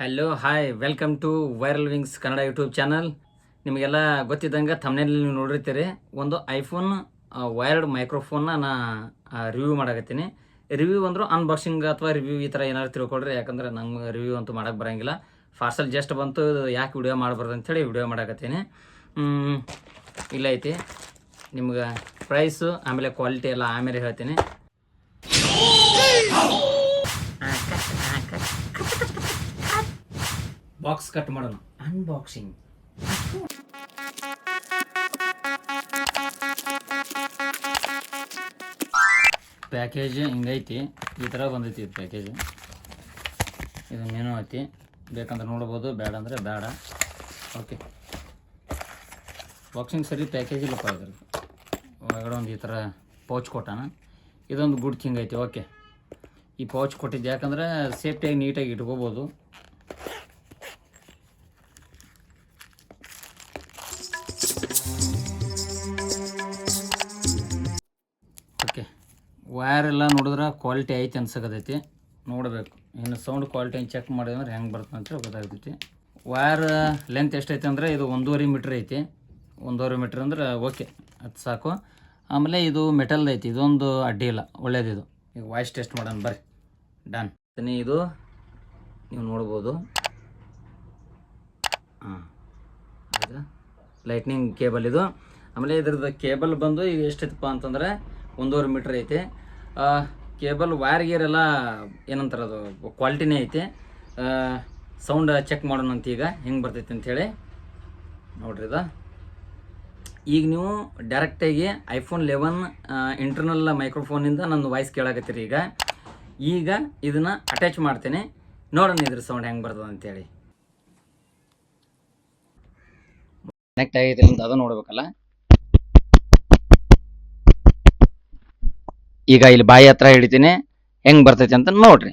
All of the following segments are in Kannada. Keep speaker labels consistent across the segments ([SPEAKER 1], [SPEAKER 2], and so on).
[SPEAKER 1] Hello hi welcome to viral wings Kannada YouTube channel ನಿಮಗೆಲ್ಲ ಗೊತ್ತಿದ್ದಂಗೆ ತಮ್ಮನೇಲಿ ನೀವು ನೋಡಿರ್ತೀರಿ. ಒಂದು ಐಫೋನ್ ವೈರ್ಡ್ ಮೈಕ್ರೋಫೋನ್ನ ನಾ ರಿವ್ಯೂ ಮಾಡಕತ್ತೀನಿ. ರಿವ್ಯೂ ಅಂದರು ಅನ್ಬಾಕ್ಸಿಂಗ್ ಅಥವಾ ರಿವ್ಯೂ ಈ ಥರ ಏನಾದ್ರು ತಿಳ್ಕೊಳ್ರಿ, ಯಾಕಂದ್ರೆ ನಂಗೆ ರಿವ್ಯೂ ಅಂತೂ ಮಾಡೋಕ್ಕೆ ಬರೋಂಗಿಲ್ಲ. ಪಾರ್ಸಲ್ ಜಸ್ಟ್ ಬಂತು ಯಾಕೆ ವಿಡಿಯೋ ಮಾಡಬಾರ್ದು ಅಂಥೇಳಿ ವಿಡಿಯೋ ಮಾಡಕತ್ತೀನಿ. ಇಲ್ಲ ಐತಿ ನಿಮ್ಗೆ ಪ್ರೈಸು ಆಮೇಲೆ ಕ್ವಾಲಿಟಿ ಎಲ್ಲ ಆಮೇಲೆ ಹೇಳ್ತೀನಿ. ಬಾಕ್ಸ್ ಕಟ್ ಮಾಡೋಣ. ಅನ್ಬಾಕ್ಸಿಂಗ್ ಪ್ಯಾಕೇಜ್ ಹಿಂಗೈತಿ, ಈ ಥರ ಬಂದೈತಿ ಇದು ಪ್ಯಾಕೇಜ್. ಇದು ಐತಿ. ಬೇಕಂದ್ರೆ ನೋಡ್ಬೋದು, ಬೇಡ ಅಂದರೆ ಬೇಡ. ಓಕೆ ಬಾಕ್ಸಿಂಗ್ ಸರಿ ಪ್ಯಾಕೇಜ್ ಇಲ್ಲಪ್ಪ ಇದ್ರದ್ದು. ಒಳಗಡೆ ಒಂದು ಈ ಥರ ಪೌಚ್ ಕೊಟ್ಟಾನ. ಇದೊಂದು ಗುಡ್ ಥಿಂಗ್ ಐತಿ ಓಕೆ ಈ ಪೌಚ್ ಕೊಟ್ಟಿದ್ದು ಯಾಕಂದ್ರೆ ಸೇಫ್ಟಿಯಾಗಿ ನೀಟಾಗಿ ಇಟ್ಕೋಬೋದು. ವೈರ್ ಎಲ್ಲ ನೋಡಿದ್ರೆ ಕ್ವಾಲಿಟಿ ಐತಿ ಅನ್ಸಕತೈತಿ. ನೋಡಬೇಕು. ಇನ್ನು ಸೌಂಡ್ ಕ್ವಾಲಿಟಿ ಚೆಕ್ ಮಾಡಿದ್ರೆ ಹೆಂಗೆ ಬರ್ತದೆ ಅಂತ ಗೊತ್ತಾಗ್ತೈತಿ. ವೈರ್ ಲೆಂತ್ ಎಷ್ಟೈತೆ ಅಂದರೆ ಇದು ಒಂದೂವರೆ ಮೀಟ್ರ್ ಐತಿ. ಒಂದೂವರೆ ಮೀಟ್ರ್ ಅಂದ್ರೆ ಓಕೆ ಅದು ಸಾಕು. ಆಮೇಲೆ ಇದು ಮೆಟಲ್ದು ಐತಿ. ಇದೊಂದು ಅಡ್ಡಿ ಇಲ್ಲ ಒಳ್ಳೇದಿದು ಈಗ ವಾಯ್ಸ್ ಟೆಸ್ಟ್ ಮಾಡೋಣ, ಬರ್ರಿ. ಡನ್ ಇದು ನೀವು ನೋಡ್ಬೋದು. ಹಾಂ ಲೈಟ್ನಿಂಗ್ ಕೇಬಲ್ ಇದು. ಆಮೇಲೆ ಇದ್ರದ್ದು ಕೇಬಲ್ ಬಂದು ಈಗ ಎಷ್ಟಿತ್ತಪ್ಪ ಅಂತಂದರೆ ಒಂದೂವರೆ ಮೀಟ್ರ್ ಐತೆ. ಕೇಬಲ್ ವೈರ್ ಎಲ್ಲ ಏನಂತಾರೆ ಅದು ಕ್ವಾಲಿಟಿನೇ ಐತೆ. ಸೌಂಡ್ ಚೆಕ್ ಮಾಡೋಣ ಅಂತ ಈಗ, ಹೆಂಗೆ ಬರ್ತೈತೆ ಅಂಥೇಳಿ ನೋಡ್ರಿ ಇದು. ಈಗ ನೀವು ಡೈರೆಕ್ಟಾಗಿ ಐಫೋನ್ ಲೆವೆನ್ ಇಂಟರ್ನಲ್ ಮೈಕ್ರೋಫೋನಿಂದ ನನ್ನ ವಾಯ್ಸ್ ಕೇಳಾಕತ್ತೀರಿ ಈಗ. ಈಗ ಇದನ್ನು ಅಟ್ಯಾಚ್ ಮಾಡ್ತೇನೆ. ನೋಡೋಣ ಇದ್ರ ಸೌಂಡ್ ಹೆಂಗೆ ಬರ್ತದೆ ಅಂತೇಳಿ ಕನೆಕ್ಟ್ ಆಗೈತೆ ಅದು ನೋಡ್ಬೇಕಲ್ಲ. ಈಗ ಇಲ್ಲಿ ಬಾಯಿ ಹತ್ರ ಹಿಡಿತೀನಿ. ಹೆಂಗೆ ಬರ್ತೈತಿ ಅಂತ ನೋಡ್ರಿ.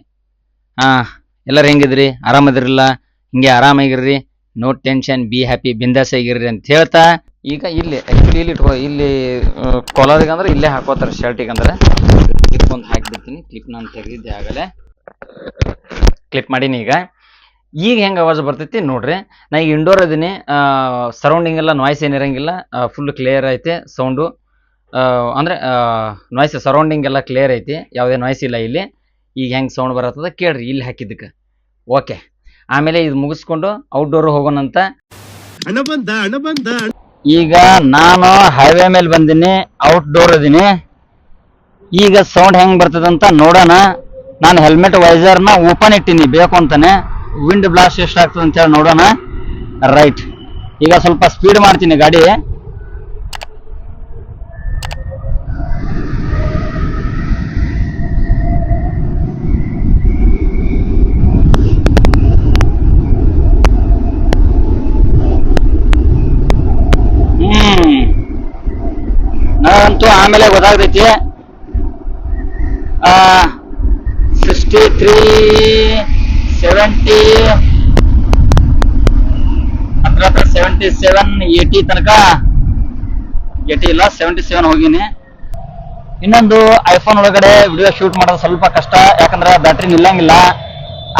[SPEAKER 1] ಹಾಂ, ಎಲ್ಲರೂ ಹೆಂಗಿದ್ರಿ? ಆರಾಮದಿರಲ್ಲ? ಹಿಂಗೆ ಆರಾಮಾಗಿರ್ರಿ. ನೋ ಟೆನ್ಷನ್ ಬಿ ಹ್ಯಾಪಿ ಬಿಂದಾಸ್ ಆಗಿರ್ರಿ ಅಂತ ಹೇಳ್ತಾ. ಈಗ ಇಲ್ಲಿ ಆ್ಯಕ್ಚುಲಿ ಇಲ್ಲಿ ಇಟ್ಕೊ ಇಲ್ಲಿ ಕೊಲರಿಗೆ ಅಂದ್ರೆ ಇಲ್ಲೇ ಹಾಕೋತಾರೆ ಶರ್ಟಿಗೆ ಅಂದ್ರೆ. ಕ್ಲಿಪ್ ಒಂದು ಹಾಕಿಬಿಡ್ತೀನಿ. ಕ್ಲಿಪ್ ನಾನು ತೆಗೆದಿದ್ದೆ ಆಗಲೇ. ಕ್ಲಿಪ್ ಮಾಡೀನಿ ಈಗ. ಈಗ ಹೆಂಗೆ ಆವಾಜ್ ಬರ್ತೈತಿ ನೋಡ್ರಿ. ನಾ ಈಗ ಇಂಡೋರ್ ಅದೀನಿ ಸರೌಂಡಿಂಗ್ ಎಲ್ಲ ನಾಯ್ಸ್ ಏನಿರಂಗಿಲ್ಲ ಫುಲ್ ಕ್ಲಿಯರ್ ಐತೆ ಸೌಂಡು ಅಂದರೆ ನಾಯ್ಸ್ ಸರೌಂಡಿಂಗ್ ಎಲ್ಲ ಕ್ಲಿಯರ್ ಐತಿ. ಯಾವುದೇ ನಾಯ್ಸ್ ಇಲ್ಲ ಇಲ್ಲಿ. ಈಗ ಹೆಂಗೆ ಸೌಂಡ್ ಬರತ್ತದ ಕೇಳ್ರಿ ಇಲ್ಲಿ ಹಾಕಿದ್ದಕ್ಕೆ. ಓಕೆ ಆಮೇಲೆ ಇದು ಮುಗಿಸ್ಕೊಂಡು ಔಟ್ಡೋರ್ ಹೋಗೋಣಂತ ಈಗ ನಾನು ಹೈವೇ ಮೇಲೆ ಬಂದೀನಿ ಔಟ್ಡೋರ್ ಅದೀನಿ ಈಗ ಸೌಂಡ್ ಹೆಂಗೆ ಬರ್ತದಂತ ನೋಡೋಣ. ನಾನು ಹೆಲ್ಮೆಟ್ ವೈಸರ್ನ ಓಪನ್ ಇಟ್ಟೀನಿ ಬೇಕು ಅಂತಾನೆ. ವಿಂಡ್ ಬ್ಲಾಸ್ಟ್ ಎಷ್ಟು ಆಗ್ತದೆ ಅಂತ ಹೇಳಿ ನೋಡೋಣ. ರೈಟ್ ಈಗ ಸ್ವಲ್ಪ ಸ್ಪೀಡ್ ಮಾಡ್ತೀನಿ ಗಾಡಿ. ಆಮೇಲೆ ಗೊತ್ತಾಗ್ತೈತಿ. ಸಿಕ್ಸ್ಟಿ ತ್ರೀ ಸೆವೆಂಟಿ ಹತ್ರ ಹತ್ರ ಸೆವೆಂಟಿ ಸೆವೆನ್ ಏಟಿ ತನಕ ಏಯ್ಟಿ ಇಲ್ಲ ಸೆವೆಂಟಿ ಸೆವೆನ್ ಹೋಗಿನಿ. ಇನ್ನೊಂದು ಐಫೋನ್ ಒಳಗಡೆ ವಿಡಿಯೋ ಶೂಟ್ ಮಾಡೋದು ಸ್ವಲ್ಪ ಕಷ್ಟ, ಯಾಕಂದ್ರೆ ಬ್ಯಾಟ್ರಿ ನಿಲ್ಲಂಗಿಲ್ಲ.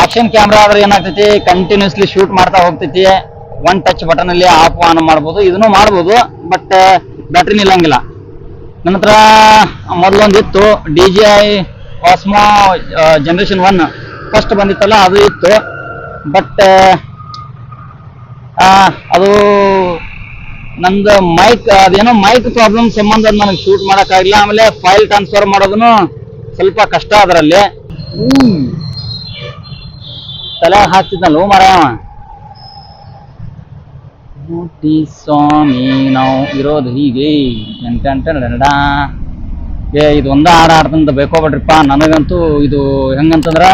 [SPEAKER 1] ಆಕ್ಷನ್ ಕ್ಯಾಮ್ರಾ ಆದ್ರೆ ಏನಾಗ್ತೈತಿ ಕಂಟಿನ್ಯೂಸ್ಲಿ ಶೂಟ್ ಮಾಡ್ತಾ ಹೋಗ್ತೈತಿ. ಒನ್ ಟಚ್ ಬಟನ್ ಅಲ್ಲಿ ಆಫ್ ಆನ್ ಮಾಡ್ಬೋದು, ಇದನ್ನು ಮಾಡ್ಬೋದು ಬಟ್ ಬ್ಯಾಟ್ರಿ ನಿಲ್ಲಂಗಿಲ್ಲ. ನನ್ನ ಹತ್ರ ಮೊದಲೊಂದು ಇತ್ತು D J I Osmo generation one first ಬಂದಿತ್ತಲ್ಲ ಅದು ಇತ್ತು. ಬಟ್ ಅದು ನಂದು ಮೈಕ್ ಅದೇನೋ ಮೈಕ್ ಪ್ರಾಬ್ಲಮ್ ಸಂಬಂಧ ನನಗೆ ಶೂಟ್ ಮಾಡೋಕ್ಕಾಗಿಲ್ಲ ಆಮೇಲೆ ಫೈಲ್ ಟ್ರಾನ್ಸ್ಫರ್ ಮಾಡೋದನ್ನು ಸ್ವಲ್ಪ ಕಷ್ಟ ಅದರಲ್ಲಿ. ತಲೆ ಹಾಕ್ತಿದ್ನಲ್ಲ ಹೂ ನೋಡಿ ಸ್ವಾಮಿ ನಾವು ಇರೋದು ಹೀಗೆ ಡಡಡಾ. ಏ, ಇದು ಒಂದ ಹಾಡು ಆಡ್ತಂತ ಬೇಕೋಬೇಡ್ರಿಪ್ಪ ನನಗಂತೂ ಇದು ಹೆಂಗಂತಂದ್ರ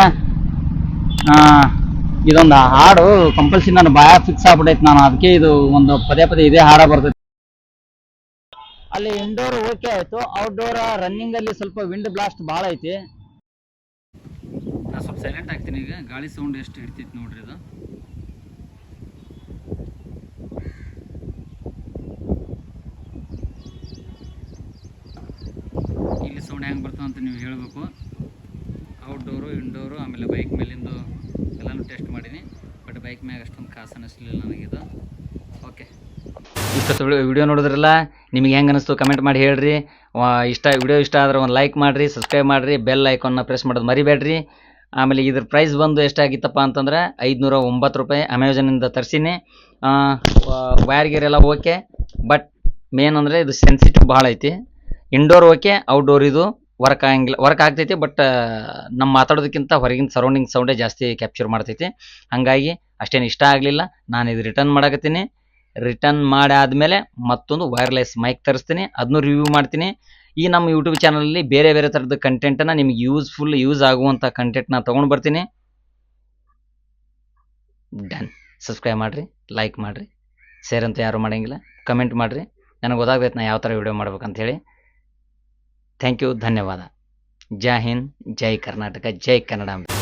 [SPEAKER 1] ಇದೊಂದು ಹಾಡು ಕಂಪಲ್ಸರಿ ನಾನು ಬಾಯ ಫಿಕ್ಸ್ ಆಗ್ಬಿಟ್ಟೈತೆ ನಾನು. ಅದಕ್ಕೆ ಇದು ಒಂದು ಪದೇ ಪದೇ ಇದೇ ಹಾಡ ಬರ್ತೈತಿ. ಅಲ್ಲಿ ಇಂಡೋರ್ ಓಕೆ ಆಯ್ತು. ಔಟ್ಡೋರ್ ರನ್ನಿಂಗ್ ಅಲ್ಲಿ ಸ್ವಲ್ಪ ವಿಂಡ್ ಬ್ಲಾಸ್ಟ್ ಭಾಳ ಐತಿ. ನಾ ಸ್ವಲ್ಪ ಸೈಲೆಂಟ್ ಆಗ್ತೀನಿ ಈಗ. ಗಾಳಿ ಸೌಂಡ್ ಎಷ್ಟು ಇಡ್ತೈತಿ ನೋಡ್ರಿ ಇದು. ಸೌಂಡ್ ಹೆಂಗೆ ಬರ್ತದೆ ಅಂತ ನೀವು ಹೇಳಬೇಕು. ಔಟ್ಡೋರು ಇಂಡೋರು ಆಮೇಲೆ ಬೈಕ್ ಮೇಲಿಂದು ಎಲ್ಲನೂ ಟೆಸ್ಟ್ ಮಾಡೀನಿ. ಬಟ್ ಬೈಕ್ ಮ್ಯಾಗ ಅಷ್ಟೊಂದು ಕಾಸು ಅನ್ನಿಸ್ಲಿಲ್ಲ ನನಗಿದು. ಓಕೆ ಇಷ್ಟೊತ್ತು ವಿಡಿಯೋ ನೋಡಿದ್ರಲ್ಲ, ನಿಮಗೆ ಹೆಂಗೆ ಅನಿಸ್ತು ಕಮೆಂಟ್ ಮಾಡಿ ಹೇಳ್ರಿ. ಇಷ್ಟ ವಿಡಿಯೋ ಇಷ್ಟ ಆದ್ರೆ ಒಂದು ಲೈಕ್ ಮಾಡಿರಿ ಸಬ್ಸ್ಕ್ರೈಬ್ ಮಾಡಿರಿ ಬೆಲ್ ಐಕಾನ್ನ ಪ್ರೆಸ್ ಮಾಡೋದು ಮರಿಬೇಡ್ರಿ. ಆಮೇಲೆ ಇದ್ರ ಪ್ರೈಸ್ ಬಂದು ಎಷ್ಟಾಗಿತ್ತಪ್ಪ ಅಂತಂದ್ರೆ ಐದುನೂರ ಒಂಬತ್ತು ರೂಪಾಯಿ ಅಮೆಝಾನಿಂದ ತರಿಸೀನಿ. ವೈರ್ ಗೀರ್ ಎಲ್ಲ ಓಕೆ ಬಟ್ ಮೇನ್ ಅಂದರೆ ಇದು ಸೆನ್ಸಿಟಿವ್ ಭಾಳ ಐತಿ. ಇಂಡೋರ್ ಓಕೆ ಔಟ್ಡೋರ್ ಇದು ವರ್ಕ್ ಆಗಂಗಿಲ್ಲ ವರ್ಕ್ ಆಗ್ತೈತಿ ಬಟ್ ನಮ್ಮ ಮಾತಾಡೋದಕ್ಕಿಂತ ಹೊರಗಿನ ಸರೌಂಡಿಂಗ್ ಸೌಂಡೇ ಜಾಸ್ತಿ ಕ್ಯಾಪ್ಚರ್ ಮಾಡ್ತೈತಿ. ಹಾಗಾಗಿ ಅಷ್ಟೇನು ಇಷ್ಟ ಆಗಲಿಲ್ಲ. ನಾನು ಇದು ರಿಟರ್ನ್ ಮಾಡಕತ್ತೀನಿ. ರಿಟರ್ನ್ ಮಾಡಿ ಆದಮೇಲೆ ಮತ್ತೊಂದು ವೈರ್ಲೆಸ್ ಮೈಕ್ ತರಿಸ್ತೀನಿ. ಅದನ್ನು ರಿವ್ಯೂ ಮಾಡ್ತೀನಿ. ಈ ನಮ್ಮ ಯೂಟ್ಯೂಬ್ ಚಾನಲಲ್ಲಿ ಬೇರೆ ಬೇರೆ ಥರದ ಕಂಟೆಂಟನ್ನು ನಿಮ್ಗೆ ಯೂಸ್ಫುಲ್ ಯೂಸ್ ಆಗುವಂಥ ಕಂಟೆಂಟ್ನ ತೊಗೊಂಡು ಬರ್ತೀನಿ. ಡನ್ ಸಬ್ಸ್ಕ್ರೈಬ್ ಮಾಡಿರಿ ಲೈಕ್ ಮಾಡಿರಿ. ಶೇರ್ ಅಂತ ಯಾರು ಮಾಡೋಂಗಿಲ್ಲ. ಕಮೆಂಟ್ ಮಾಡಿರಿ. ನನಗೆ ಗೊತ್ತಾಗ್ತೈತೆ ನಾ ಯಾವ ಥರ ವಿಡಿಯೋ ಮಾಡ್ಬೇಕಂತ ಹೇಳಿ ಥ್ಯಾಂಕ್ ಯು ಧನ್ಯವಾದ ಜೈ ಹಿಂದ್ ಜೈ ಕರ್ನಾಟಕ ಜೈ ಕನ್ನಡ